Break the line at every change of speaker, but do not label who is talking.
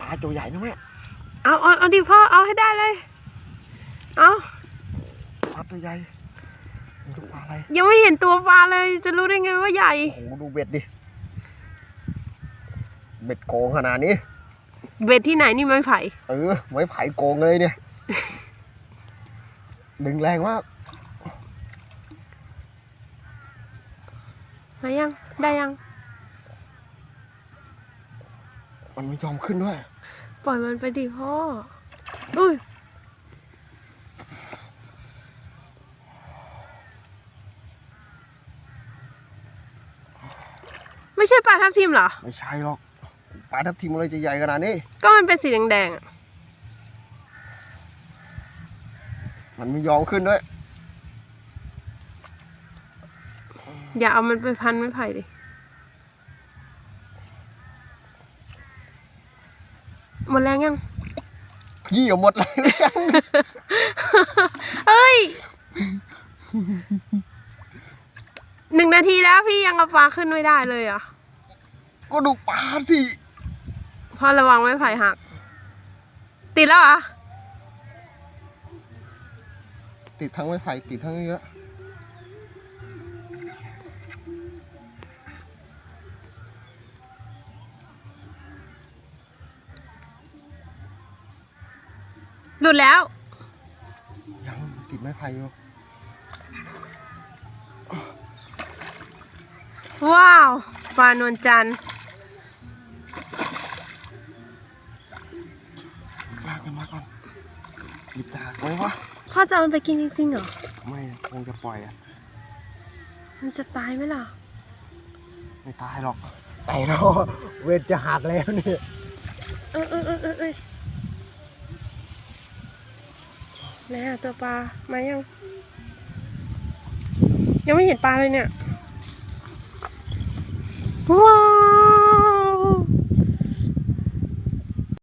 ปลาตัวใหญ่นะแม่
เอาเอาเอาดิพ่อเอาให้ได้เลย เอา
ปลาตัวใหญ่มันดูปลาอะไร
ยังไม่เห็นตัวปลาเลย จะรู้ได้ไงว่าใหญ่
โอ้โหดูเบ็ดดิเบ็ดโกงขนาดนี้
เบ็ดที่ไหนนี่ไม้ไผ่
เออไม้ไผ่โกงเลยเนี่ยดึงแรงมาก
มายังได้ยัง
มันไม่ยอมขึ้นด้วย
ปล่อยมันไปดิพ่อ อุ้ย ไม่ใช่ปลาทับทิมเหรอ
ไม่ใช่หรอกปลาทับทิมอะไรจะใหญ่ขนาดนี้
ก็มันเป็นสีแดงๆอะ
มันไม่ยอมขึ้นด้วย
อย่าเอามันไปพันไม้ไผ่ดิ หมดแรงยัง
ยี่เอาหมดเลย
เอ้ยหนึ่งนาทีแล้วพี่ยังเอาปลาขึ้นไม่ได้เลยอะ
ก็ดูปลาสิ
พ่อระวังไม้ไผ่หัก ติดแล้วเหรอะ
ติดทั้งไม้ไผ่ติดทั้งเยอะ
หลุดแล้ว
ยังติดไม้ไผ่อยู่
ว้าวปลานวลจันทร์
ลากมันมาก่อนหยิบจากไว้วะ
พ่อจะเอามันไปกินจริงๆเหรอ
ไม่คงจะปล่อยอะ
มันจะตายไหมล่ะ
ไม่ตายหรอกตายแล้วเวทจะหักแล้วเนี่ย
เออเออเออเออเออไห นอะตัวปลามายัง ยังไม่เห็นปลาเลยเนี่ยว้า